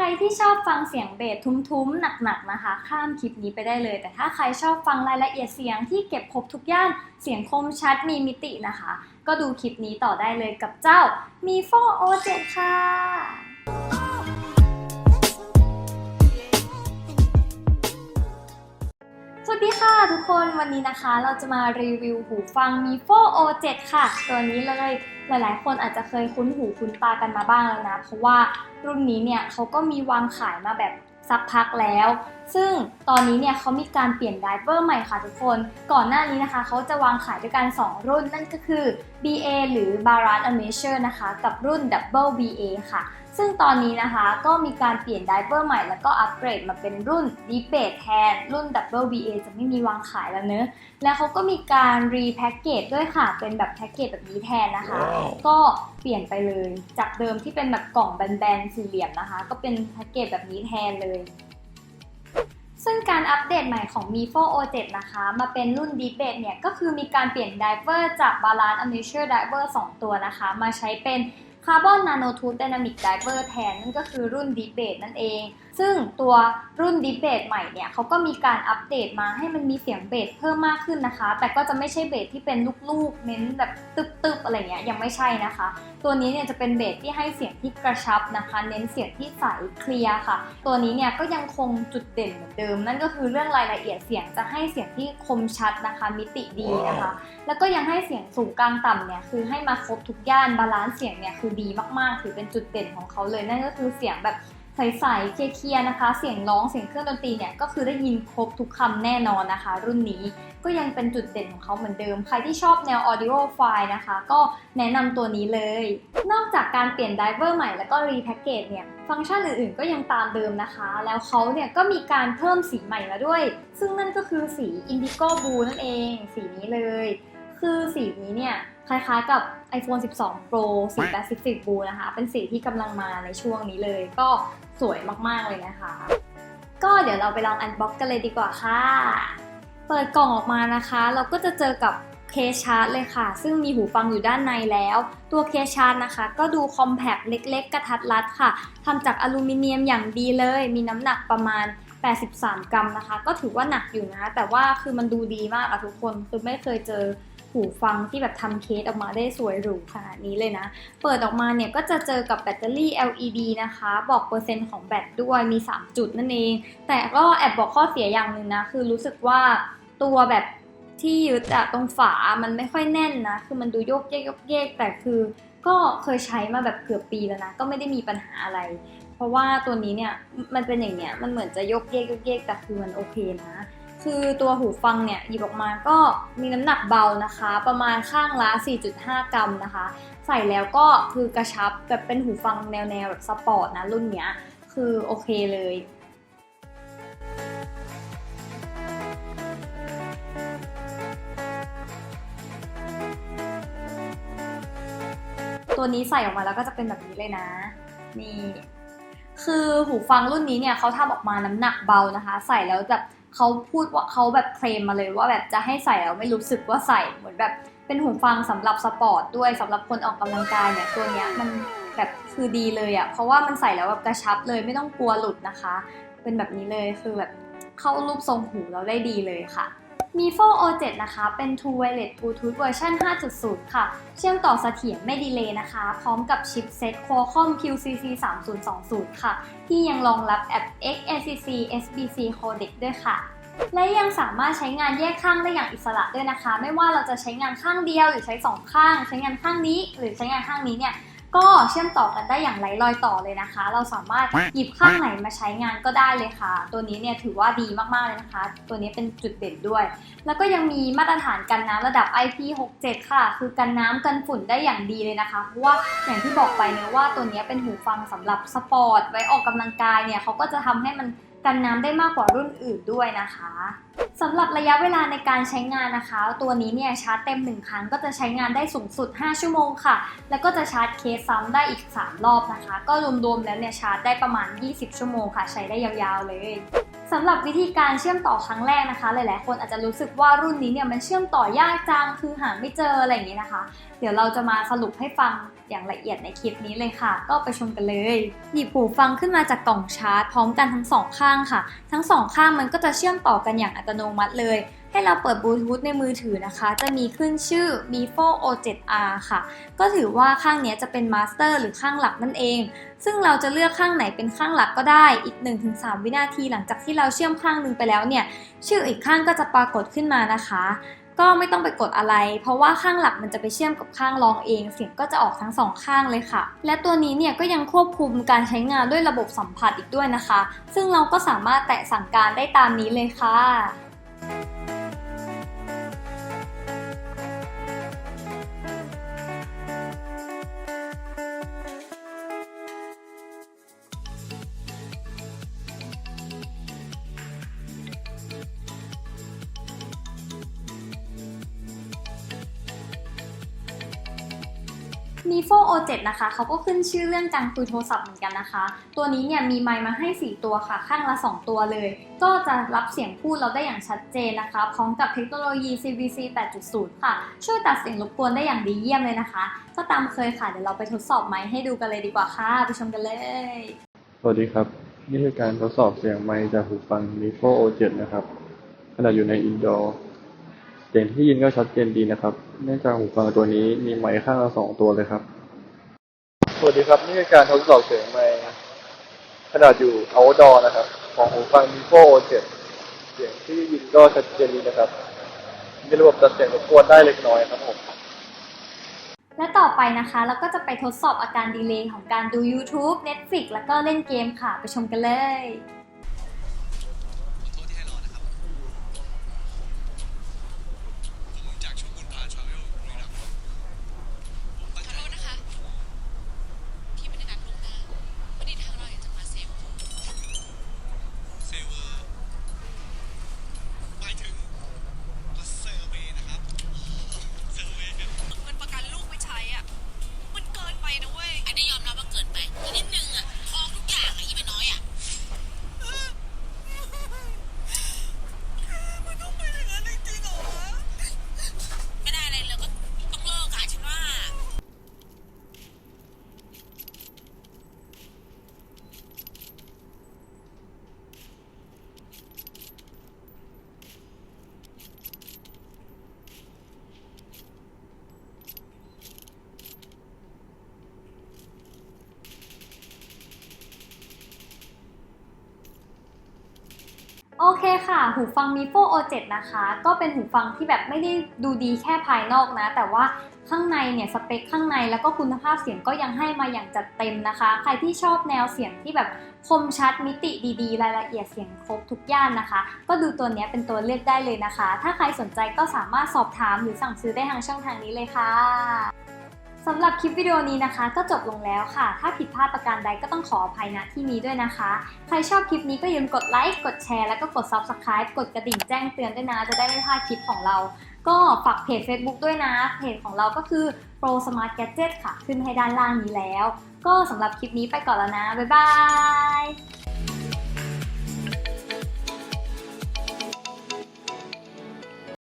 ใครที่ชอบฟังเสียงเบสทุ้มๆ หนักๆ นะคะ ข้ามคลิปนี้ไปได้เลย แต่ถ้าใครชอบฟังรายละเอียดเสียงที่เก็บครบทุกย่านเสียงคมชัดมีมิตินะคะ ก็ดูคลิปนี้ต่อได้เลยกับเจ้ามีโฟโอเจ็ดค่ะ ค่ะทุกคนวันนี้นะคะ เราจะมารีวิวหูฟัง m i f o O7 ค่ะ ตัวนี้เลยหลายๆ คนอาจจะเคยคุ้นหูคุ้นตากันมาบ้างแล้วนะ เพราะว่ารุ่นนี้เนี่ยเขาก็มีวางขายมาแบบสักพักแล้ว ซึ่งตอนนี้เนี่ยเขามีการเปลี่ยนไดเวอร์ใหม่ค่ะทุกคน ก่อนหน้านี้นะคะเขาจะวางขายด้วยกัน 2 รุ่นนั่นก็คือ BA หรือ Barat a m a t u r นะคะ กับรุ่น Double BA ค่ะ ซึ่งตอนนี้นะคะก็มีการเปลี่ยนไดเวอร์ใหม่แล้วก็อัปเกรดมาเป็นรุ่น Deep Bass แทน รุ่น Double BA จะไม่มีวางขายแล้วเนอะแล้วเขาก็มีการรีแพ็กเกจด้วยค่ะ เป็นแบบแพ็กเกจแบบนี้แทนนะคะก็เปลี่ยนไปเลย จากเดิมที่เป็นแบบกล่องแบนๆสี่เหลี่ยมนะคะ ก็เป็นแพ็กเกจแบบนี้แทนเลย ซึ่งการอัปเดตใหม่ของ Mi 4 O7 นะคะ มาเป็นรุ่น Deep Bass เนี่ย ก็คือมีการเปลี่ยนไดเวอร์จาก Balance Amateur Diver 2 ตัวนะคะ มาใช้เป็น คาร์บอนนาโนทูบไดนามิกไดเวอร์แทนนั่นก็คือรุ่นดีเบตนั่นเอง ซึ่งตัวรุ่น Deep Bass ใหม่เนี่ยเขาก็มีการอัปเดตมาให้มันมีเสียงเบสเพิ่มมากขึ้นนะคะ แต่ก็จะไม่ใช่เบสที่เป็นลูกๆ เน้นแบบตึบๆอะไรเงี้ยยังไม่ใช่นะคะ ตัวนี้เนี่ยจะเป็นเบสที่ให้เสียงที่กระชับนะคะ เน้นเสียงที่ใสเคลียร์ค่ะ ตัวนี้เนี่ยก็ยังคงจุดเด่นเหมือนเดิม นั่นก็คือเรื่องรายละเอียดเสียงจะให้เสียงที่คมชัดนะคะ มิติดีนะคะ แล้วก็ยังให้เสียงสูงกลางต่ำเนี่ยคือให้มาครบทุกย่านบาลานซ์เสียงเนี่ยคือดีมากๆถือเป็นจุดเด่นของเขาเลยนั่นก็คือเสียงแบบ ใสๆเคลียร์ๆนะคะ เสียงร้องเสียงเครื่องดนตรีเนี่ยก็คือได้ยินครบทุกคำแน่นอนนะคะ รุ่นนี้ก็ยังเป็นจุดเด่นของเขาเหมือนเดิม ใครที่ชอบแนว audio file นะคะ ก็แนะนำตัวนี้เลย นอกจากการเปลี่ยนไดเวอร์ใหม่แล้วก็รีแพ็กเกจเนี่ยฟังก์ชันอื่นๆก็ยังตามเดิมนะคะ แล้วเขาเนี่ยก็มีการเพิ่มสีใหม่มาด้วย ซึ่งนั่นก็คือสี Indigo Blue นั่นเอง สีนี้เลย คือสีนี้เนี่ย คล้ายๆกับ iPhone 12 Pro สี80 Blue นะคะ เป็นสีที่กำลังมาในช่วงนี้เลย ก็สวยมากๆเลยนะคะ ก็เดี๋ยวเราไปลองอันบ็อกกันเลยดีกว่าค่ะ เปิดกล่องออกมานะคะ เราก็จะเจอกับเคชาร์จเลยค่ะ ซึ่งมีหูฟังอยู่ด้านในแล้ว ตัวเคชาร์จนะคะ ก็ดูคอมแพคเล็ก ๆ กระทัดรัดค่ะทำจากอลูมิเนียมอย่างดีเลย มีน้ำหนักประมาณ 83 กรัมนะคะ ก็ถือว่าหนักอยู่นะ แต่ว่าคือมันดูดีมากอะทุกคน คือไม่เคยเจอ หูฟังที่แบบทำเคสออกมาได้สวยหรูขนาดนี้เลยนะ เปิดออกมาเนี่ยก็จะเจอกับแบตเตอรี่ LED นะคะ บอกเปอร์เซ็นต์ของแบตด้วยมี 3 จุดนั่นเอง แต่ก็แอบบอกข้อเสียอย่างหนึ่งนะ คือรู้สึกว่าตัวแบบที่ยึดอะตรงฝา มันไม่ค่อยแน่นนะ คือมันดูโยกเยกโยกเยกแต่คือก็เคยใช้มาแบบเกือบปีแล้วนะ ก็ไม่ได้มีปัญหาอะไร เพราะว่าตัวนี้เนี่ยมันเป็นอย่างเนี้ย มันเหมือนจะยกเยกยกเยกแต่คือมันโอเคนะ คือตัวหูฟังเนี่ยหยิบออกมาก็มีน้ำหนักเบานะคะ ประมาณข้างละ 4.5 กรัมนะคะ ใส่แล้วก็คือกระชับแบบเป็นหูฟังแนวแนวแบบสปอร์ตนะรุ่นเนี้ยคือโอเคเลยตัวนี้ใส่ออกมาแล้วก็จะเป็นแบบนี้เลยนะ นี่ คือหูฟังรุ่นนี้เนี่ยเขาทำออกมาน้ำหนักเบานะคะ ใส่แล้วแบบ เขาพูดว่าเขาแบบเคลมมาเลยว่าแบบจะให้ใส่แล้วไม่รู้สึกว่าใส่เหมือนแบบเป็นหูฟังสำหรับสปอร์ตด้วยสำหรับคนออกกำลังกายเนี่ยตัวเนี้ยมันแบบคือดีเลยอะ่ะเพราะว่ามันใส่แล้วแบบกระชับเลยไม่ต้องกลัวหลุดนะคะ เป็นแบบนี้เลยคือแบบเข้ารูปทรงหูเราได้ดีเลยค่ะ มี 4 O7 นะคะ เป็น True Wireless Bluetooth เวอร์ชัน5.0 ค่ะ เชื่อมต่อเสถียรไม่ดีเลย์นะคะ พร้อมกับชิปเซ็ต Qualcomm QCC 3020 ค่ะ ที่ยังรองรับแอป XACC SBC Codec ด้วยค่ะ และยังสามารถใช้งานแยกข้างได้อย่างอิสระด้วยนะคะ ไม่ว่าเราจะใช้งานข้างเดียวหรือใช้สองข้าง ใช้งานข้างนี้ หรือใช้งานข้างนี้เนี่ย ก็เชื่อมต่อกันได้อย่างไร้รอยต่อเลยนะคะ เราสามารถหยิบข้างไหนมาใช้งานก็ได้เลยค่ะ ตัวนี้เนี่ยถือว่าดีมากๆเลยนะคะ ตัวนี้เป็นจุดเด่นด้วย แล้วก็ยังมีมาตรฐานกันน้ำระดับ IP67 ค่ะ คือกันน้ำกันฝุ่นได้อย่างดีเลยนะคะ เพราะว่าอย่างที่บอกไปเนะว่าตัวนี้เป็นหูฟังสำหรับสปอร์ตไว้ออกกำลังกายเนี่ยเขาก็จะทำให้มันกันน้ำได้มากกว่ารุ่นอื่นด้วยนะคะ สำหรับระยะเวลาในการใช้งานนะคะ ตัวนี้เนี่ยชาร์จเต็ม 1 ครั้งก็จะใช้งานได้สูงสุด 5 ชั่วโมงค่ะ แล้วก็จะชาร์จเคสซ้ำได้อีก 3 รอบนะคะ ก็รวมๆแล้วเนี่ยชาร์จได้ประมาณ 20 ชั่วโมงค่ะ ใช้ได้ยาวๆเลย สำหรับวิธีการเชื่อมต่อครั้งแรกนะคะ หลายๆ คนอาจจะรู้สึกว่ารุ่นนี้เนี่ยมันเชื่อมต่อยากจังคือหาไม่เจออะไรอย่างนี้นะคะ เดี๋ยวเราจะมาสรุปให้ฟังอย่างละเอียดในคลิปนี้เลยค่ะ ก็ไปชมกันเลยหยิบหูฟังขึ้นมาจากกล่องชาร์จ พร้อมกันทั้งสองข้างค่ะ ทั้งสองข้างมันก็จะเชื่อมต่อกันอย่างอัตโนมัติเลย ให้เราเปิดบลูทูธในมือถือนะคะ จะมีขึ้นชื่อ m i f o O7R ค่ะ ก็ถือว่าข้างนี้จะเป็นมาสเตอร์หรือข้างหลักนั่นเอง ซึ่งเราจะเลือกข้างไหนเป็นข้างหลักก็ได้ อีก 1-3 วินาทีหลังจากที่เราเชื่อมข้างหนึ่งไปแล้วเนี่ย ชื่ออีกข้างก็จะปรากฏขึ้นมานะคะ ก็ไม่ต้องไปกดอะไร เพราะว่าข้างหลักมันจะไปเชื่อมกับข้างรองเอง เสียงก็จะออกทั้งสองข้างเลยค่ะ และตัวนี้เนี่ยก็ยังควบคุมการใช้งานด้วยระบบสัมผัสอีกด้วยนะคะ ซึ่งเราก็สามารถแตะสั่งการได้ตามนี้เลยค่ะ มี4 O7 นะคะ เขาก็ขึ้นชื่อเรื่องการคุยโทรศัพท์เหมือนกันนะคะ ตัวนี้เนี่ยมีไมค์มาให้ 4 ตัวค่ะ ข้างละ 2 ตัวเลย ก็จะรับเสียงพูดเราได้อย่างชัดเจนนะคะ พร้อมกับเทคโนโลยี CVC 8.0 ค่ะ ช่วยตัดเสียงรบกวนได้อย่างดีเยี่ยมเลยนะคะ ก็ตามเคยค่ะ เดี๋ยวเราไปทดสอบไมค์ให้ดูกันเลยดีกว่าค่ะ ไปชมกันเลย สวัสดีครับ นี่คือการทดสอบเสียงไมค์จากหูฟัง m i f o O7 นะครับขณะอยู่ในอินดอร์เสียงที่ยินก็ชัดเจนดีนะครับ เนื่องจากหูฟังตัวนี้มีไมค์ข้างละสองตัวเลยครับ สวัสดีครับ นี่คือการทดสอบเสียงไมค์ขนาดอยู่ outdoor นะครับ ของหูฟัง m i f o O7 เสียงที่ยินก็ชัดเจนดีนะครับมีระบบตัดเสียงรบกวนได้เล็กน้อยครับผม และต่อไปนะคะเราก็จะไปทดสอบอาการดีเลย์ของการดู YouTube Netflix แล้วก็เล่นเกมค่ะ ไปชมกันเลย ขอโทษที่ให้รอนะครับผมจากช่วงบุญพาทราเวลบุรีรัมย์ผมตั้ง ขอ ใจ โทษนะคะ ที่ไม่ได้นัดล่วงหน้าวันนี้ทางเราอยากจะมาเซลล์ เซเวอร์หมายถึงมาเซอร์เวย์นะครับเซอร์เวย์เนี่ย เงินประกันลูกไม่ใช้อะ มันเกินไปนะเว้ย อันนี้ยอมรับว่าเกินไป อีกนิดนึงอะทองทุกอย่างอะอีไม่น้อยอะ มันต้องไปอย่างนั้นจริงๆเหรอวะไม่ได้อะไรเลยก็ต้องเลิกอะฉันว่า โอเคค่ะ หูฟัง m i f o O7 นะคะ ก็เป็นหูฟังที่แบบไม่ได้ดูดีแค่ภายนอกนะ แต่ว่าข้างในเนี่ยสเปคข้างในแล้วก็คุณภาพเสียงก็ยังให้มาอย่างจัดเต็มนะคะ ใครที่ชอบแนวเสียงที่แบบคมชัดมิติดีๆ รายละเอียดเสียงครบทุกย่านนะคะ ก็ดูตัวนี้เป็นตัวเลือกได้เลยนะคะ ถ้าใครสนใจก็สามารถสอบถามหรือสั่งซื้อได้ทางช่องทางนี้เลยค่ะ สำหรับคลิปวิดีโอนี้นะคะ ก็จบลงแล้วค่ะ ถ้าผิดพลาดประการใดก็ต้องขออภัยณที่นี้ด้วยนะคะ ใครชอบคลิปนี้ก็อย่าลืมกดไลค์ กดแชร์ แล้วก็กด Subscribe กดกระดิ่งแจ้งเตือนด้วยนะ จะได้ไม่พลาดคลิปของเรา ก็ฝากเพจ Facebook ด้วยนะ เพจของเราก็คือ Pro Smart Gadget ค่ะ ขึ้นให้ด้านล่างนี้แล้ว ก็สำหรับคลิปนี้ไปก่อนแล้วนะ บ๊ายบาย